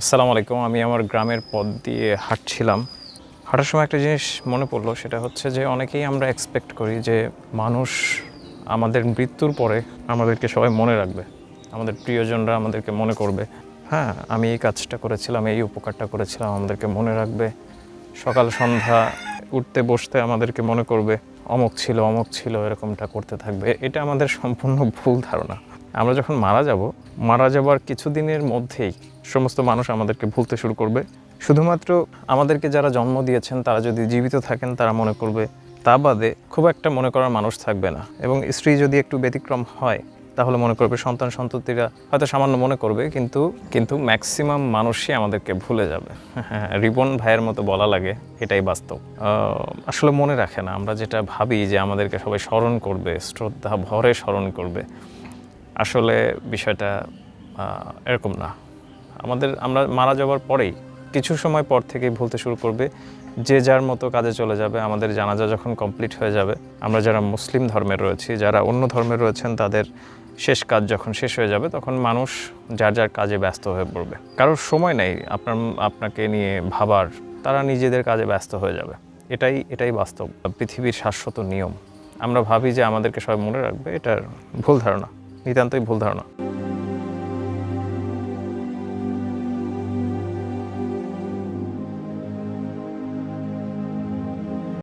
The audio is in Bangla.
আসসালামু আলাইকুম, আমি আমার গ্রামের পথ দিয়ে হাঁটছিলাম। হাঁটার সময় একটা জিনিস মনে পড়ল, সেটা হচ্ছে যে অনেকেই আমরা এক্সপেক্ট করি যে মানুষ আমাদের মৃত্যুর পরে আমাদেরকে সবাই মনে রাখবে, আমাদের প্রিয়জনরা আমাদেরকে মনে করবে। হ্যাঁ আমি এই কাজটা করেছিলাম, এই উপকারটা করেছিলাম, আমাদেরকে মনে রাখবে। সকাল সন্ধ্যা উঠতে বসতে আমাদেরকে মনে করবে, অমক ছিল অমক ছিল, এরকমটা করতে থাকবে। এটা আমাদের সম্পূর্ণ ভুল ধারণা। আমরা যখন মারা যাব, মারা যাবার কিছুদিনের মধ্যেই সমস্ত মানুষ আমাদেরকে ভুলতে শুরু করবে। শুধুমাত্র আমাদেরকে যারা জন্ম দিয়েছেন, তারা যদি জীবিত থাকেন, তারা মনে করবে, তা বাদে খুব একটা মনে করার মানুষ থাকবে না। এবং স্ত্রী যদি একটু ব্যতিক্রম হয়, তাহলে মনে করবে সন্তান সন্ততিরা হয়তো সামান্য মনে করবে, কিন্তু কিন্তু ম্যাক্সিমাম মানুষই আমাদেরকে ভুলে যাবে। হ্যাঁ রিবন ভাইয়ের মতো বলা লাগে, এটাই বাস্তব। আসলে মনে রাখে না, আমরা যেটা ভাবি যে আমাদেরকে সবাই স্মরণ করবে, শ্রদ্ধা ভরে স্মরণ করবে। আসলে বিষয়টা এরকম না। আমাদের, আমরা মারা যাওয়ার পরেই, কিছু সময় পর থেকেই ভুলতে শুরু করবে, যে যার মতো কাজে চলে যাবে, আমাদের জানাজা যখন কমপ্লিট হয়ে যাবে, আমরা যারা মুসলিম ধর্মের রয়েছি, যারা অন্য ধর্মের রয়েছেন, তাদের শেষ কাজ যখন শেষ হয়ে যাবে, তখন মানুষ যার যার কাজে ব্যস্ত হয়ে পড়বে। কারোর সময় নেই আপনার, আপনাকে নিয়ে ভাবার, তারা নিজেদের কাজে ব্যস্ত হয়ে যাবে। এটাই এটাই বাস্তব, পৃথিবীর শাশ্বত নিয়ম। আমরা ভাবি যে আমাদেরকে সবাই মনে রাখবে, এটার ভুল ধারণা, নিতান্তই ভুল ধারণা।